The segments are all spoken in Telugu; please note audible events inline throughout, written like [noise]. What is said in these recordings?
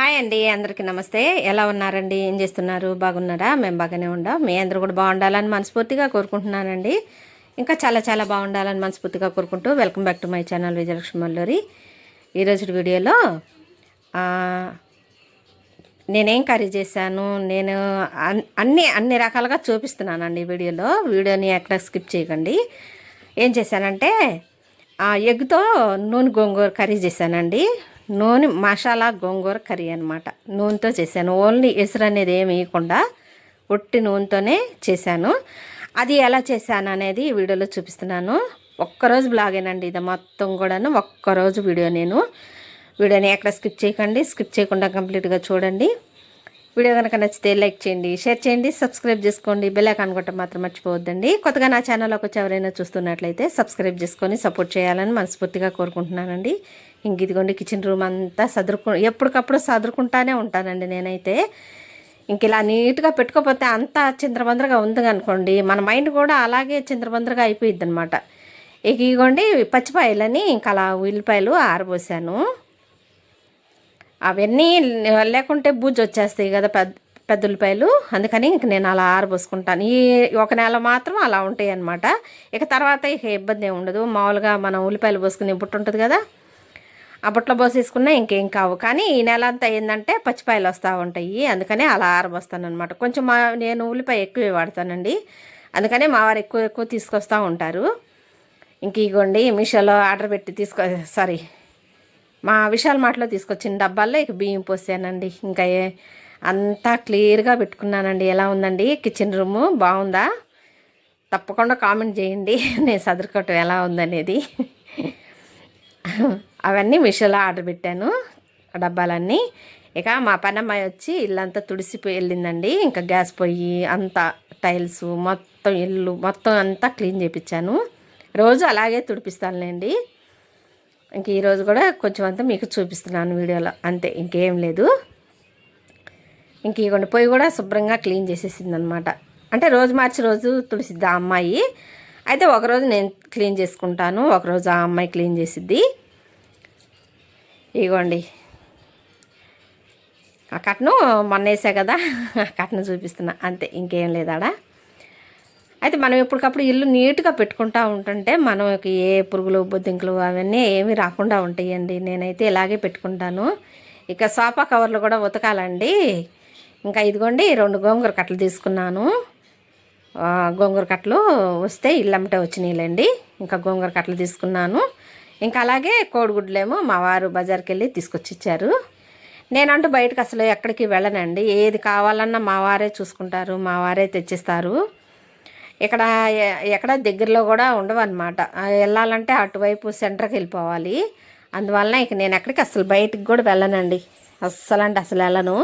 హాయ్ అండి అందరికీ నమస్తే. ఎలా ఉన్నారండి? ఏం చేస్తున్నారు? బాగున్నారా? మేము బాగానే ఉండాం. మీ అందరూ కూడా బాగుండాలని మనస్ఫూర్తిగా కోరుకుంటున్నానండి. ఇంకా చాలా చాలా బాగుండాలని మనస్ఫూర్తిగా కోరుకుంటూ welcome back to my channel Vijayalakshmi Malluri. ఈరోజు వీడియోలో నేనేం కర్రీ చేశాను నేను అన్- అన్ని అన్ని రకాలుగా చూపిస్తున్నానండి వీడియోలో. వీడియోని ఎక్కడ స్కిప్ చేయకండి. ఏం చేశానంటే ఎగ్తో నూనె గోంగూర కర్రీ చేశానండి. నూనె మసాలా గోంగూర కర్రీ అనమాట నూనెతో చేశాను. ఓన్లీ ఎసురు అనేది ఏమి వేయకుండా ఒట్టి నూనెతోనే చేశాను. అది ఎలా చేశాను అనేది ఈ వీడియోలో చూపిస్తున్నాను. ఒక్కరోజు బ్లాగేనండి ఇది మొత్తం కూడాను. ఒక్కరోజు వీడియో నేను. వీడియోని ఎక్కడ స్కిప్ చేయకండి. స్కిప్ చేయకుండా కంప్లీట్గా చూడండి. వీడియో కనుక నచ్చితే లైక్ చేయండి షేర్ చేయండి సబ్స్క్రైబ్ చేసుకోండి. బెల్ ఐకాన్ కొట్టడం మాత్రం మర్చిపోవద్దండి. కొత్తగా నా ఛానల్లోకి వచ్చి ఎవరైనా చూస్తున్నట్లయితే సబ్స్క్రైబ్ చేసుకొని సపోర్ట్ చేయాలని మనస్ఫూర్తిగా కోరుకుంటున్నానండి. ఇంక ఇదిగోండి కిచెన్ రూమ్ అంతా సదురుకు ఎప్పటికప్పుడు సదురుకుంటానే ఉంటానండి నేనైతే. ఇంక ఇలా నీట్గా పెట్టుకోకపోతే అంతా చింద్రబంద్రగా ఉంది అనుకోండి మన మైండ్ కూడా అలాగే చింద్రబంద్రగా అయిపోయిద్ది అనమాట ఇక ఇగోండి పచ్చిపాయలని ఇంకా అలా ఉల్లిపాయలు ఆరబోసాను. అవన్నీ లేకుంటే బూజు వచ్చేస్తాయి కదా పెద్ద పెద్ద ఉల్లిపాయలు. అందుకని ఇంక నేను అలా ఆరబోసుకుంటాను. ఈ ఒక నెల మాత్రం అలా ఉంటాయి అనమాట ఇక తర్వాత ఇక ఇబ్బంది ఏమి ఉండదు. మామూలుగా మనం ఉల్లిపాయలు పోసుకునే బుట్టు ఉంటుంది కదా ఆ బుట్టలో పోసేసుకున్నా ఇంకేం కావు. కానీ ఈ నెల అంతా ఏంటంటే పచ్చిపాయలు వస్తూ ఉంటాయి. అందుకనే అలా ఆరబోస్తాను అనమాట కొంచెం మా నేను ఉల్లిపాయ ఎక్కువ వాడతానండి. అందుకనే మా వారు ఎక్కువ ఎక్కువ తీసుకొస్తూ ఉంటారు. ఇంక ఇగోండి మీషోలో ఆర్డర్ పెట్టి తీసుకో సారీ మా విశాల మాటలో తీసుకొచ్చిన డబ్బాల్లో ఇక బియ్యం పోసానండి. ఇంకా అంతా క్లియర్గా పెట్టుకున్నానండి. ఎలా ఉందండి? కిచెన్ రూము బాగుందా? తప్పకుండా కామెంట్ చేయండి. [laughs] నేను సదురుకోవటం ఎలా ఉందనేది. అవన్నీ మిషోలో ఆర్డర్ పెట్టాను ఆ డబ్బాలన్నీ. ఇక మా పనమ్మాయి వచ్చి ఇల్లంతా తుడిసిపోయి వెళ్ళిందండి. ఇంకా గ్యాస్ పొయ్యి అంతా టైల్స్ మొత్తం ఇల్లు మొత్తం అంతా క్లీన్ చేయించాను రోజు అలాగే తుడిపిస్తానులేండి. ఇంక ఈరోజు కూడా కొంచెం అంతా మీకు చూపిస్తున్నాను వీడియోలో. అంతే ఇంకేం లేదు. ఇంక ఇగోండి పొయ్యి కూడా శుభ్రంగా క్లీన్ చేసేసింది అనమాట అంటే రోజు మార్చి రోజు తుడిసిద్దా అమ్మాయి. అయితే ఒకరోజు నేను క్లీన్ చేసుకుంటాను ఒకరోజు ఆ అమ్మాయి క్లీన్ చేసిద్ది. ఇగోండి. ఆ కట్ను మొన్న వేసా కదా ఆ కట్ను చూపిస్తున్నా అంతే ఇంకేం లేదాడా. అయితే మనం ఎప్పటికప్పుడు ఇల్లు నీట్గా పెట్టుకుంటా ఉంటుంటే మనకి ఏ పురుగులు బొద్దింకలు అవన్నీ ఏమీ రాకుండా ఉంటాయండి. నేనైతే ఇలాగే పెట్టుకుంటాను. ఇక సోఫా కవర్లు కూడా ఉతకాలండి. ఇంకా ఇదిగోండి రెండు గోంగూర కట్టలు తీసుకున్నాను. గోంగూర కట్టలు వస్తే ఇల్లమ్మటే వచ్చినాయిలేండి. ఇంకా గోంగూర కట్టలు తీసుకున్నాను. ఇంకా అలాగే కోడిగుడ్లేమో మా వారు బజార్కి వెళ్ళి తీసుకొచ్చి ఇచ్చారు నేనంటూ బయటకు అసలు ఎక్కడికి వెళ్ళనండి. ఏది కావాలన్నా మా వారే చూసుకుంటారు మా వారే తెచ్చిస్తారు. ఇక్కడ ఎక్కడ దగ్గరలో కూడా ఉండవన్నమాట. వెళ్ళాలంటే అటువైపు సెంటర్కి వెళ్ళిపోవాలి. అందువలన ఇక నేను ఎక్కడికి అసలు బయటికి కూడా వెళ్ళనండి. అస్సలు అంటే అసలు వెళ్ళను.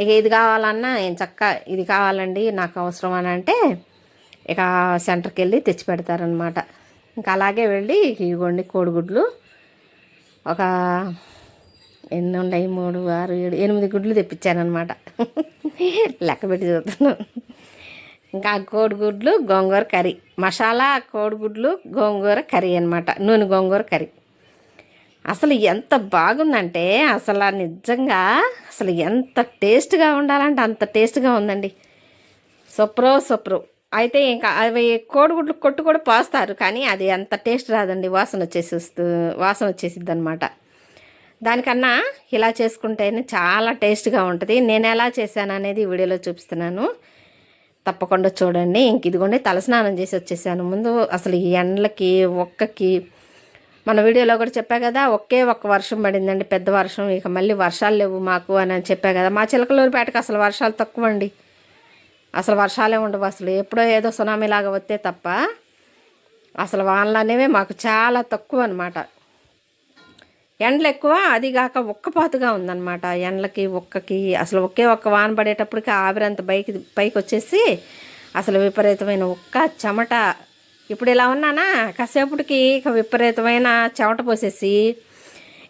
ఇక ఇది కావాలన్నా ఏం చక్క ఇది కావాలండి నాకు అవసరం అని అంటే ఇక సెంటర్కి వెళ్ళి తెచ్చి పెడతారనమాట ఇంకా అలాగే వెళ్ళి ఇవ్వండి కోడిగుడ్లు. ఒక ఎన్ని ఉన్నాయి? మూడు ఆరు ఏడు ఎనిమిది గుడ్లు తెప్పించానమాట లెక్క పెట్టి చూస్తున్నాను. ఇంకా కోడిగుడ్లు గోంగూర కర్రీ. మసాలా కోడిగుడ్లు గోంగూర కర్రీ అనమాట నూనె గోంగూర కర్రీ. అసలు ఎంత బాగుందంటే అసలు నిజంగా అసలు ఎంత టేస్ట్గా ఉండాలంటే అంత టేస్ట్గా ఉందండి. సుప్రో సూపరు. అయితే ఇంకా అవి కోడిగుడ్లు కొట్టు కూడా పోస్తారు కానీ అది అంత టేస్ట్ రాదండి. వాసన వచ్చేసి వాసన వచ్చేసిద్ది అనమాట దానికన్నా ఇలా చేసుకుంటేనే చాలా టేస్ట్గా ఉంటుంది. నేను ఎలా చేశాను అనేది వీడియోలో చూపిస్తున్నాను. తప్పకుండా చూడండి. ఇంక ఇదిగోండి తలస్నానం చేసి వచ్చేసాను. ముందు అసలు ఈ ఎండలకి ఒక్కకి మన వీడియోలో కూడా చెప్పా కదా ఒకే ఒక్క వర్షం పడిందండి పెద్ద వర్షం. ఇక మళ్ళీ వర్షాలు లేవు మాకు అని అని చెప్పా కదా. మా చిలకలూరిపేటకు అసలు వర్షాలు తక్కువ అండి అసలు వర్షాలే ఉండవు అసలు. ఎప్పుడో ఏదో సునామీ లాగా వస్తే తప్ప అసలు వానలు అనేవి మాకు చాలా తక్కువ అనమాట ఎండలు ఎక్కువ అది కాక ఉక్కపాతుగా ఉందన్నమాట. ఎండలకి ఉక్కకి అసలు ఒకే ఒక్క వాన పడేటప్పటికి ఆవిరంత పైకి పైకి వచ్చేసి అసలు విపరీతమైన ఒక్క చెమట ఇప్పుడు ఇలా ఉన్నానా? కాసేపటికి ఇక విపరీతమైన చెమట పోసేసి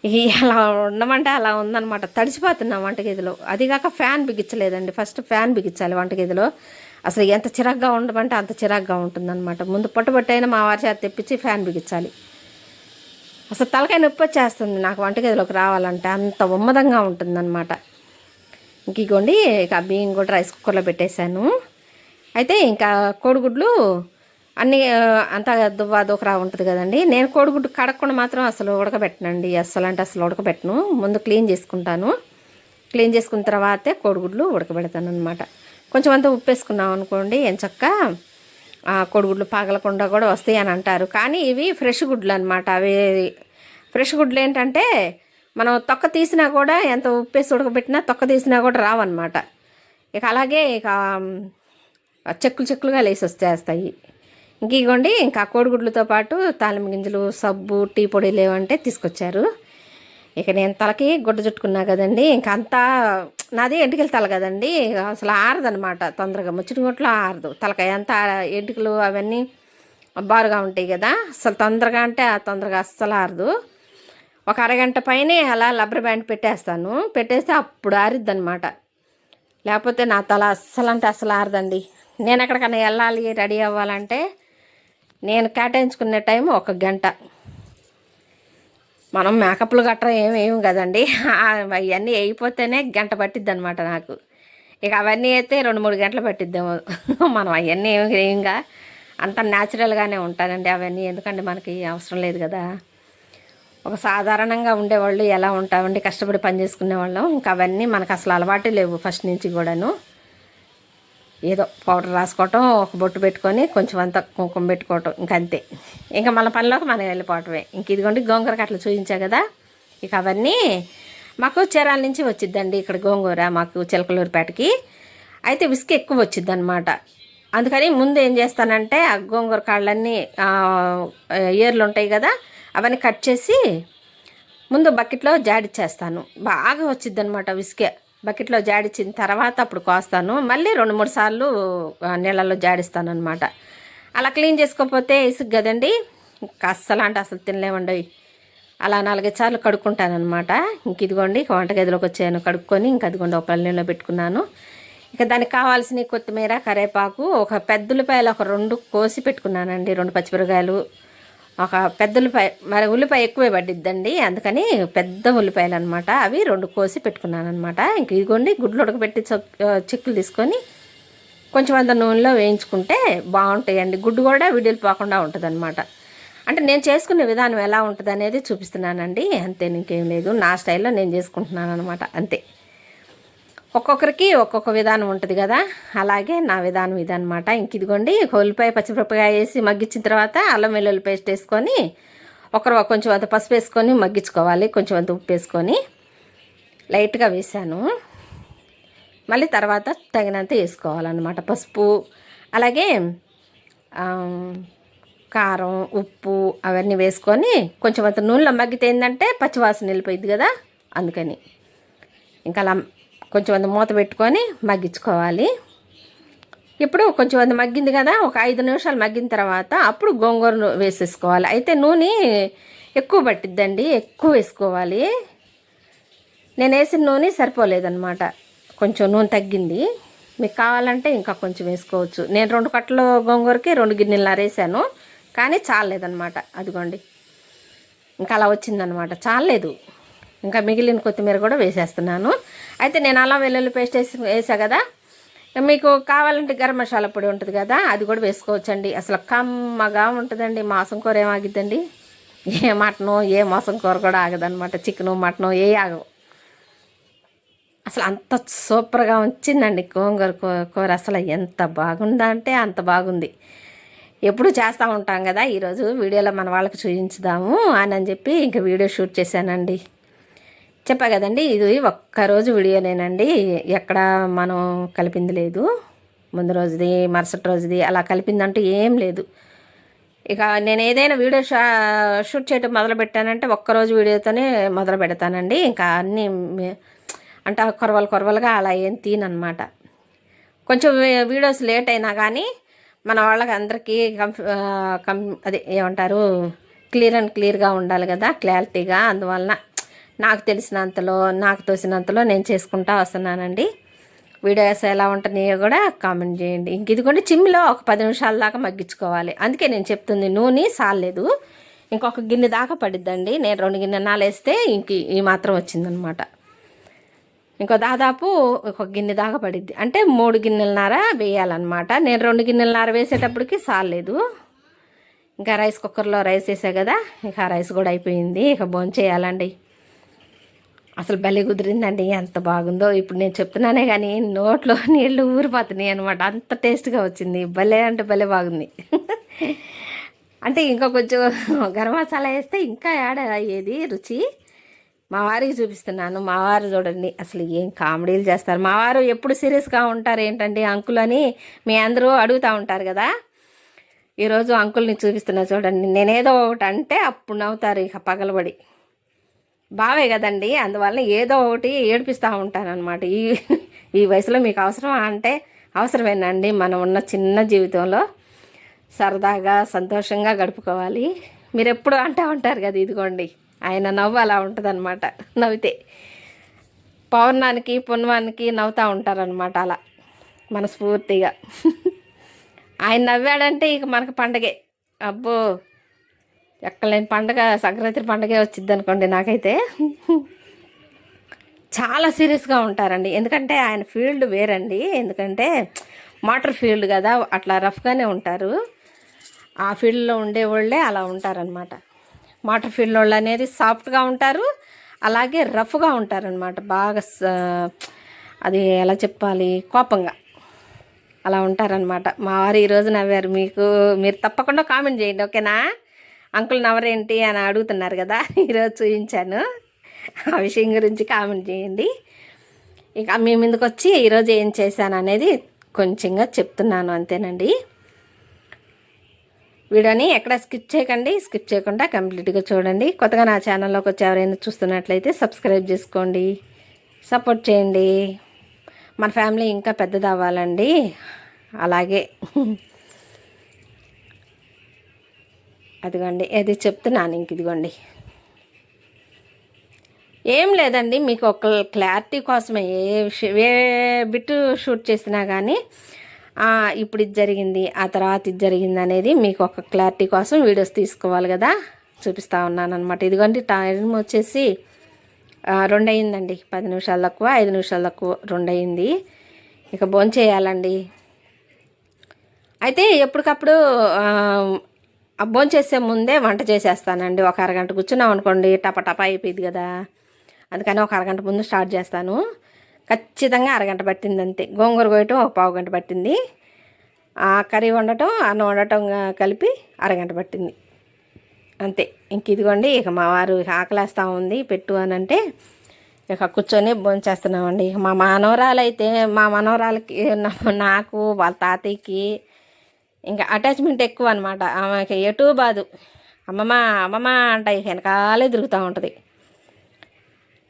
ఇక అలా ఉండమంటే అలా ఉందన్నమాట. తడిసిపోతున్నా వంటగదిలో. అది కాక ఫ్యాన్ బిగించలేదండి. ఫస్ట్ ఫ్యాన్ బిగించాలి వంటగదిలో. అసలు ఎంత చిరాగ్గా ఉండమంటే అంత చిరాగ్గా ఉంటుందన్నమాట. ముందు పట్టుబట్టైనా మా వారి చేత తెప్పించి ఫ్యాన్ బిగించాలి. అసలు తలకాయ నొప్పి వచ్చేస్తుంది నాకు వంటగదిలోకి రావాలంటే. అంత ఉమ్మదంగా ఉంటుందన్నమాట. ఇంక ఇగోండి ఇక బియ్యం కూడా రైస్ కుక్కర్లో పెట్టేశాను. అయితే ఇంకా కోడిగుడ్లు అన్నీ అంత అంతా దువ్వ దూకరా ఉంటుంది కదండి. నేను కోడిగుడ్డు కడగకుండా మాత్రం అసలు ఉడకబెట్టనండి. అస్సలు అంటే అసలు ఉడకబెట్టను. ముందు క్లీన్ చేసుకుంటాను. క్లీన్ చేసుకున్న తర్వాతే కోడిగుడ్లు ఉడకబెడతాను అనమాట కొంచెం అంతా ఉప్పు వేసుకున్నాం అనుకోండి ఎంచక్క కోడిగుడ్లు పగలకుండా కూడా వస్తాయి అని అంటారు. కానీ ఇవి ఫ్రెష్ గుడ్లు అనమాట అవి ఫ్రెష్ గుడ్లు ఏంటంటే మనం తొక్క తీసినా కూడా ఎంత ఉప్పు వేసి ఉడకబెట్టినా తొక్క తీసినా కూడా రావన్నమాట. ఇక అలాగే ఇక చెక్కులు చెక్కులుగా లేసి వచ్చేస్తాయి ఇంక ఇగోండి ఇంకా కోడిగుడ్లతో పాటు తాలింపు గింజలు సబ్బు టీ పొడి లేవంటే తీసుకొచ్చారు. ఇక నేను తలకి గుడ్డ చుట్టుకున్నా కదండి ఇంకా అంతా నాది ఎంటికెళ్తాలి కదండి అసలు ఆరదనమాట తొందరగా ముచ్చిటి గుట్లో ఆరదు. తలకాయ అంతా ఎంటికలు అవన్నీ బారుగా ఉంటాయి కదా అసలు తొందరగా అంటే తొందరగా అస్సలు ఆరదు. ఒక అరగంట పైనే అలా లబ్బర్ బ్యాండ్ పెట్టేస్తాను పెట్టేస్తే అప్పుడు ఆరిద్ది అనమాట లేకపోతే నా తల అస్సలు అంటే అస్సలు ఆరదండి. నేను ఎక్కడికైనా వెళ్ళాలి రెడీ అవ్వాలంటే నేను కేటాయించుకునే టైం ఒక గంట. మనం మేకప్లు గట్రా ఏమేమి కదండి. అవన్నీ అయిపోతేనే గంట పట్టిద్ది అనమాట నాకు. ఇక అవన్నీ అయితే రెండు మూడు గంటలు పట్టిద్దాము. మనం అవన్నీ ఏం వేయంగా? అంత న్యాచురల్గానే ఉంటానండి అవన్నీ. ఎందుకంటే మనకి అవసరం లేదు కదా. ఒక సాధారణంగా ఉండేవాళ్ళు ఎలా ఉంటామండి? కష్టపడి పని చేసుకునే వాళ్ళం ఇంకా అవన్నీ మనకు అసలు అలవాటే లేవు ఫస్ట్ నుంచి కూడాను. ఏదో పౌడర్ రాసుకోవటం ఒక బొట్టు పెట్టుకొని కొంచెం అంత కుంకుమ పెట్టుకోవటం ఇంక అంతే. ఇంకా మన పనిలోకి మనం వెళ్ళిపోవటమే. ఇంక ఇదిగోండి గోంగూరకు అట్లా చూపించా కదా. ఇక అవన్నీ మాకు చీరాల నుంచి వచ్చిద్దండి ఇక్కడ గోంగూర మాకు చిలకలూరుపేటకి. అయితే విసుక ఎక్కువ వచ్చిద్ది అనమాట అందుకని ముందు ఏం చేస్తానంటే ఆ గోంగూర కాళ్ళన్నీ ఏర్లు ఉంటాయి కదా అవన్నీ కట్ చేసి ముందు బకెట్లో జాడిచ్చేస్తాను. బాగా వచ్చిద్ది అనమాట విసుకే బకెట్లో జాడిచ్చిన తర్వాత అప్పుడు కోస్తాను. మళ్ళీ రెండు మూడు సార్లు నీళ్ళల్లో జాడిస్తాను అనమాట అలా క్లీన్ చేసుకోకపోతే ఇసుగు కదండి ఇంకా అస్సలు అంటే అసలు తినలేమండి. అలా నాలుగైదు సార్లు కడుక్కుంటాను అనమాట ఇంక ఇదిగోండి ఇక వంటగదిలోకి వచ్చాను. కడుక్కొని ఇంక అదిగోండి ఒక పల్లెల్లో పెట్టుకున్నాను. ఇక దానికి కావాల్సిన కొత్తిమీర కరేపాకు ఒక పెద్ద ఉల్లిపాయలు ఒక రెండు కోసి పెట్టుకున్నానండి. రెండు పచ్చిమిరకాయలు ఒక పెద్ద ఉల్లిపాయ మరి ఉల్లిపాయ ఎక్కువే పడిద్దండి అందుకని పెద్ద ఉల్లిపాయలు అనమాట అవి రెండు కోసి పెట్టుకున్నాను అనమాట ఇంక ఇదిగోండి గుడ్లు ఉడకబెట్టి చిక్కులు తీసుకొని కొంచెం అంత నూనెలో వేయించుకుంటే బాగుంటాయండి. గుడ్డు కూడా విడిలు పోకుండా ఉంటుందన్నమాట. అంటే నేను చేసుకునే విధానం ఎలా ఉంటుంది అనేది చూపిస్తున్నానండి. అంతే ఇంకేం లేదు. నా స్టైల్లో నేను చేసుకుంటున్నాను అనమాట అంతే. ఒక్కొక్కరికి ఒక్కొక్క విధానం ఉంటుంది కదా. అలాగే నా విధానం ఇదనమాట ఇంక ఇదిగోండి ఉల్లిపాయ పచ్చిమిరపకాయ వేసి మగ్గించిన తర్వాత అల్లం వెల్లుల్లి పేస్ట్ వేసుకొని ఒకరు కొంచెం అంత పసుపు వేసుకొని మగ్గించుకోవాలి కొంచెం అంత ఉప్పు వేసుకొని. లైట్గా వేసాను. మళ్ళీ తర్వాత తగినంత వేసుకోవాలన్నమాట. పసుపు అలాగే కారం ఉప్పు అవన్నీ వేసుకొని కొంచెం అంత నూనెలో మగ్గితే ఏంటంటే పచ్చివాసన వెళ్ళిపోయింది కదా అందుకని. ఇంకా అలా కొంచెం అంత మూత పెట్టుకొని మగ్గించుకోవాలి. ఇప్పుడు కొంచెం అది మగ్గింది కదా ఒక ఐదు నిమిషాలు మగ్గిన తర్వాత అప్పుడు గోంగూర వేసేసుకోవాలి. అయితే నూనె ఎక్కువ పట్టిద్దండి ఎక్కువ వేసుకోవాలి. నేను వేసిన నూనె సరిపోలేదన్నమాట. కొంచెం నూనె తగ్గింది. మీకు కావాలంటే ఇంకా కొంచెం వేసుకోవచ్చు. నేను రెండు కట్టలు గోంగూరకి రెండు గిన్నెలు వేసాను కానీ చాలేదన్నమాట అదిగోండి. ఇంకా అలా వచ్చిందనమాట చాలేదు ఇంకా మిగిలిన కొత్తిమీర కూడా వేసేస్తున్నాను. అయితే నేను అలా వెల్లుల్లి పేస్ట్ వేసి వేసా కదా. మీకు కావాలంటే గరం మసాలా పొడి ఉంటుంది కదా అది కూడా వేసుకోవచ్చండి. అసలు కమ్మగా ఉంటుందండి మాసం కూర ఏం ఆగిద్దండి? ఏ మటను ఏ మాసం కూర కూడా ఆగదనమాట చికెను మటను ఏ ఆగవు. అసలు అంత సూపర్గా వచ్చిందండి గోంగూర కూర. అసలు ఎంత బాగుందా అంటే అంత బాగుంది. ఎప్పుడు చేస్తూ ఉంటాం కదా ఈరోజు వీడియోలో మన వాళ్ళకి చూపించుదాము అని అని చెప్పి ఇంకా వీడియో షూట్ చేశానండి. చెప్పా కదండి ఇది ఒక్కరోజు వీడియోనేనండి. ఎక్కడ మనం కలిపింది లేదు. ముందు రోజుది మరుసటి రోజుది అలా కలిపిందంటూ ఏం లేదు. ఇక నేను ఏదైనా వీడియో షా షూట్ చేయటం మొదలు పెట్టానంటే ఒక్కరోజు వీడియోతోనే మొదలు పెడతానండి. ఇంకా అన్నీ అంటే కొరవలు కొరవలుగా అలా ఏం తీనమాట కొంచెం వీడియోస్ లేట్ అయినా కానీ మన వాళ్ళకి అందరికీ కం అదే ఏమంటారు క్లియర్ అండ్ క్లియర్గా ఉండాలి కదా క్లారిటీగా. అందువలన నాకు తెలిసినంతలో నాకు తోసినంతలో నేను చేసుకుంటా వస్తున్నానండి. వీడియోస్ ఎలా ఉంటున్నాయో కూడా కామెంట్ చేయండి. ఇంక ఇదిగోండి చిమ్మిలో ఒక పది నిమిషాల దాకా మగ్గించుకోవాలి. అందుకే నేను చెప్తుంది నూనె సాలేదు ఇంకొక గిన్నె దాకా పడిద్దండి. నేను రెండు గిన్నె నాలేస్తే ఇంక ఈ మాత్రం వచ్చిందనమాట. ఇంకో దాదాపు ఒక గిన్నె దాకా పడిద్ది. అంటే మూడు గిన్నెలన్నర వేయాలన్నమాట. నేను రెండు గిన్నెలన్నర వేసేటప్పటికి సాలేదు ఇంకా రైస్ కుక్కర్లో రైస్ వేసా కదా ఇక ఆ రైస్ కూడా అయిపోయింది. ఇక భోంచేయాలండి. అసలు భలే కుదిరిందండి ఎంత బాగుందో. ఇప్పుడు నేను చెప్తున్నానే కానీ నోట్లో నీళ్ళు ఊరిపోతున్నాయి అనమాట అంత టేస్ట్గా వచ్చింది. భలే అంటే భలే బాగుంది. అంటే ఇంకా కొంచెం గరం మసాలా వేస్తే ఇంకా యాడ్ అయ్యేది రుచి. మా వారికి చూపిస్తున్నాను. మా వారు చూడండి అసలు ఏం కామెడీలు చేస్తారు. మా వారు ఎప్పుడు సీరియస్గా ఉంటారు ఏంటండి అంకుల్ అని మీ అందరూ అడుగుతూ ఉంటారు కదా. ఈరోజు అంకుల్ని చూపిస్తున్నా చూడండి. నేనేదో ఒకటి అంటే అప్పుడు నవ్వుతారు ఇక పగలబడి. బావే కదండి. అందువల్ల ఏదో ఒకటి ఏడిపిస్తూ ఉంటానన్నమాట. ఈ ఈ వయసులో మీకు అవసరమా? అంటే అవసరమేనండి. మనం ఉన్న చిన్న జీవితంలో సరదాగా సంతోషంగా గడుపుకోవాలి. మీరు ఎప్పుడు అంటూ ఉంటారు కదా ఇదిగోండి. ఆయన నవ్వు అలా ఉంటుందన్నమాట. నవ్వితే పౌర్ణానికి పుణ్వానికి నవ్వుతూ ఉంటారనమాట అలా మనస్ఫూర్తిగా. ఆయన నవ్వాడంటే ఇక మనకు పండగే. అబ్బో! ఎక్కలేని పండగ సంక్రాంతి పండగే వచ్చింది అనుకోండి నాకైతే. చాలా సీరియస్గా ఉంటారండి. ఎందుకంటే ఆయన ఫీల్డ్ వేరండి. ఎందుకంటే మోటార్ ఫీల్డ్ కదా అట్లా రఫ్గానే ఉంటారు. ఆ ఫీల్డ్లో ఉండే వాళ్ళే అలా ఉంటారనమాట మోటార్ ఫీల్డ్ వాళ్ళు అనేది సాఫ్ట్గా ఉంటారు అలాగే రఫ్గా ఉంటారనమాట బాగా అది ఎలా చెప్పాలి కోపంగా అలా ఉంటారనమాట మా వారు ఈరోజు నవ్వారు మీకు మీరు తప్పకుండా కామెంట్ చేయండి ఓకేనా? అంకుల్ నవరేంటి అని అడుగుతున్నారు కదా [laughs] ఈరోజు చూపించాను. ఆ విషయం గురించి కామెంట్ చేయండి. ఇక మీ ముందుకు వచ్చి ఈరోజు ఏం చేశాను అనేది కొంచెంగా చెప్తున్నాను అంతేనండి. వీడియోని ఎక్కడ స్కిప్ చేయకండి స్కిప్ చేయకుండా కంప్లీట్గా చూడండి. కొత్తగా నా ఛానల్లోకి వచ్చి ఎవరైనా చూస్తున్నట్లయితే సబ్స్క్రైబ్ చేసుకోండి సపోర్ట్ చేయండి. మన ఫ్యామిలీ ఇంకా పెద్దది అవ్వాలండి అలాగే. అదిగోండి అది చెప్తున్నాను ఇంక ఇదిగోండి. ఏం లేదండి మీకు ఒక క్లారిటీ కోసమే. ఏ ఏ బిట్ షూట్ చేసినా కానీ ఇప్పుడు ఇది జరిగింది ఆ తర్వాత ఇది జరిగింది అనేది మీకు ఒక క్లారిటీ కోసం వీడియోస్ తీసుకోవాలి కదా చూపిస్తూ ఉన్నాను అనమాట ఇదిగోండి టైం వచ్చేసి రెండు అయిందండి పది నిమిషాలు తక్కువ ఐదు నిమిషాలు తక్కువ రెండు అయింది ఇక భోంచేయాలండి. అయితే ఎప్పటికప్పుడు ఆ, భోంచేసే ముందే వంట చేసేస్తానండి. ఒక అరగంట కూర్చున్నాం అనుకోండి టప అయిపోయింది కదా. అందుకని ఒక అరగంట ముందు స్టార్ట్ చేస్తాను. ఖచ్చితంగా అరగంట పట్టింది అంతే గోంగూర కోయటం ఒక పావు గంట పట్టింది. ఆ కర్రీ వండటం అన్నం వండటం కలిపి అరగంట పట్టింది. అంతే. ఇంక ఇదిగోండి ఇక మా వారు ఆకలేస్తా ఆకలేస్తూ ఉంది. పెట్టు అని అంటే ఇక కూర్చొని భోంచేస్తున్నామండి. ఇక మా మనవరాలు అయితే మా మనవరాలకి నాకు వాళ్ళ తాతయ్యకి ఇంకా అటాచ్మెంట్ ఎక్కువ అనమాట ఆమెకి ఎటు బాదు. అమ్మమ్మ అమ్మమ్మ అంట వెనకాలే తిరుగుతూ ఉంటుంది.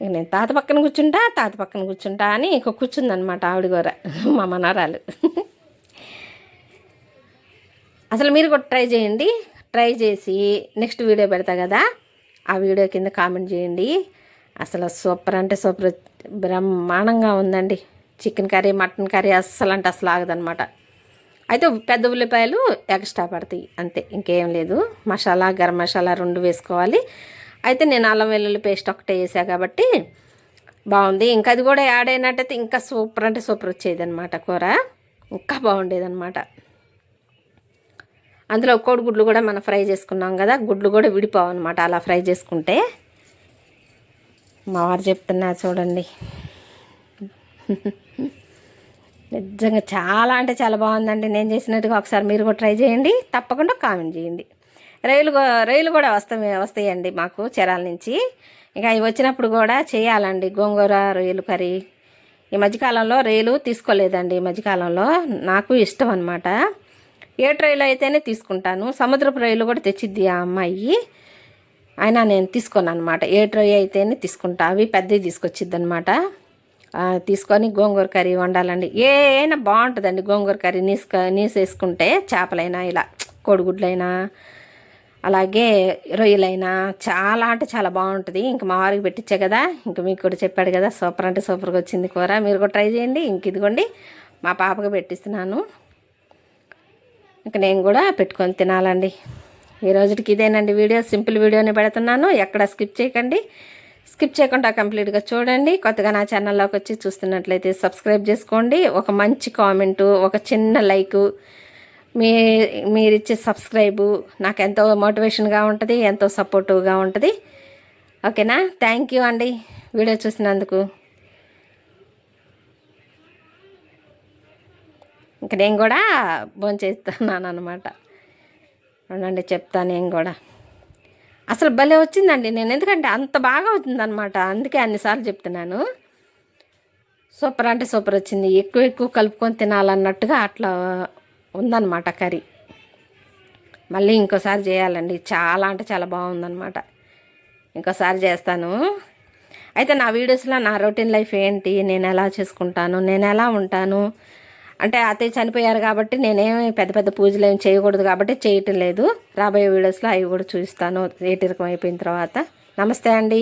నేను తాత పక్కన కూర్చుంటా తాత పక్కన కూర్చుంటా అని ఇక కూర్చుందనమాట ఆవిడ కూడా మా మనవరాలు. అసలు మీరు కూడా ట్రై చేయండి. ట్రై చేసి నెక్స్ట్ వీడియో పెడతా కదా. ఆ వీడియో కింద కామెంట్ చేయండి. అసలు సూపర్ అంటే సూపర్. బ్రహ్మాండంగా ఉందండి. చికెన్ కర్రీ మటన్ కర్రీ అస్సలు అంటే అసలు ఆగదనమాట అయితే పెద్ద ఉల్లిపాయలు ఎక్స్ట్రా పడతాయి అంతే. ఇంకేం లేదు. మసాలా గరం మసాలా రెండు వేసుకోవాలి. అయితే నేను అల్లం వెల్లుల్లి పేస్ట్ ఒకటే వేసా కాబట్టి బాగుంది. ఇంకా అది కూడా యాడ్ అయినట్టయితే ఇంకా సూపర్ అంటే సూపర్ వచ్చేది అనమాట కూర. ఇంకా బాగుండేది అనమాట అందులో కోడిగుడ్లు కూడా మనం ఫ్రై చేసుకున్నాం కదా గుడ్లు కూడా విడిపోవన్నమాట అలా ఫ్రై చేసుకుంటే. మా వారు చెప్తున్నా చూడండి. నిజంగా చాలా అంటే చాలా బాగుందండి. నేను చేసినట్టుగా ఒకసారి మీరు కూడా ట్రై చేయండి. తప్పకుండా కామెంట్ చేయండి. రైలు రైలు కూడా వస్తాయి వస్తాయండి మాకు చీరాల నుంచి. ఇంకా అవి వచ్చినప్పుడు కూడా చేయాలండి. గోంగూర రొయ్యలు కర్రీ. ఈ మధ్యకాలంలో రైలు తీసుకోలేదండి. ఈ మధ్యకాలంలో నాకు ఇష్టం అనమాట ఏ ట్రైలు అయితేనే తీసుకుంటాను. సముద్రపు రైలు కూడా తెచ్చిద్ది ఆ అమ్మాయి. అయినా నేను తీసుకోను అనమాట ఏ ట్రై అయితేనే తీసుకుంటా. అవి పెద్దవి తీసుకొచ్చిద్ది అనమాట తీసుకొని గోంగూర కర్రీ వండాలండి. ఏమైనా బాగుంటుందండి గోంగూర కర్రీ నీసు నీసు వేసుకుంటే చేపలైనా ఇలా కోడిగుడ్లైనా అలాగే రొయ్యలైనా చాలా అంటే చాలా బాగుంటుంది. ఇంక మా వారికి పెట్టించే కదా ఇంక మీకు కూడా చెప్పాడు కదా సూపర్ అంటే సూపర్గా వచ్చింది కూర. మీరు కూడా ట్రై చేయండి. ఇంక ఇదిగోండి మా పాపకు పెట్టిస్తున్నాను. ఇంక నేను కూడా పెట్టుకొని తినాలండి. ఈ రోజుకి ఇదేనండి వీడియో. సింపుల్ వీడియోని పెడుతున్నాను. ఎక్కడ స్కిప్ చేయకండి. స్కిప్ చేయకుండా కంప్లీట్గా చూడండి. కొత్తగా నా ఛానల్లోకి వచ్చి చూస్తున్నట్లయితే సబ్స్క్రైబ్ చేసుకోండి. ఒక మంచి కామెంటు ఒక చిన్న లైకు మీ మీరిచ్చే సబ్స్క్రైబు నాకు ఎంతో మోటివేషన్గా ఉంటుంది ఎంతో సపోర్టివ్గా ఉంటుంది. ఓకేనా? థ్యాంక్ యూ అండి వీడియో చూసినందుకు. ఇంక నేను కూడా భోంచేస్తున్నాను అనమాట ఉండండి చెప్తాను నేను కూడా. అసలు భలే వచ్చిందండి. నేను ఎందుకంటే అంత బాగా వచ్చిందనమాట అందుకే అన్నిసార్లు చెప్తున్నాను. సూపర్ అంటే సూపర్ వచ్చింది. ఎక్కువ ఎక్కువ కలుపుకొని తినాలన్నట్టుగా అట్లా ఉందన్నమాట కర్రీ. మళ్ళీ ఇంకోసారి చేయాలండి. చాలా అంటే చాలా బాగుందన్నమాట. ఇంకోసారి చేస్తాను. అయితే నా వీడియోస్లో నా రొటీన్ లైఫ్ ఏంటి? నేను ఎలా చేసుకుంటాను? నేను ఎలా ఉంటాను? అంటే అతయ్య చనిపోయారు కాబట్టి నేనేమి పెద్ద పెద్ద పూజలు ఏమి చేయకూడదు కాబట్టి చేయటం లేదు. రాబోయే వీడియోస్లో అవి కూడా చూస్తాను. ఏటీరకం అయిపోయిన తర్వాత. నమస్తే అండి.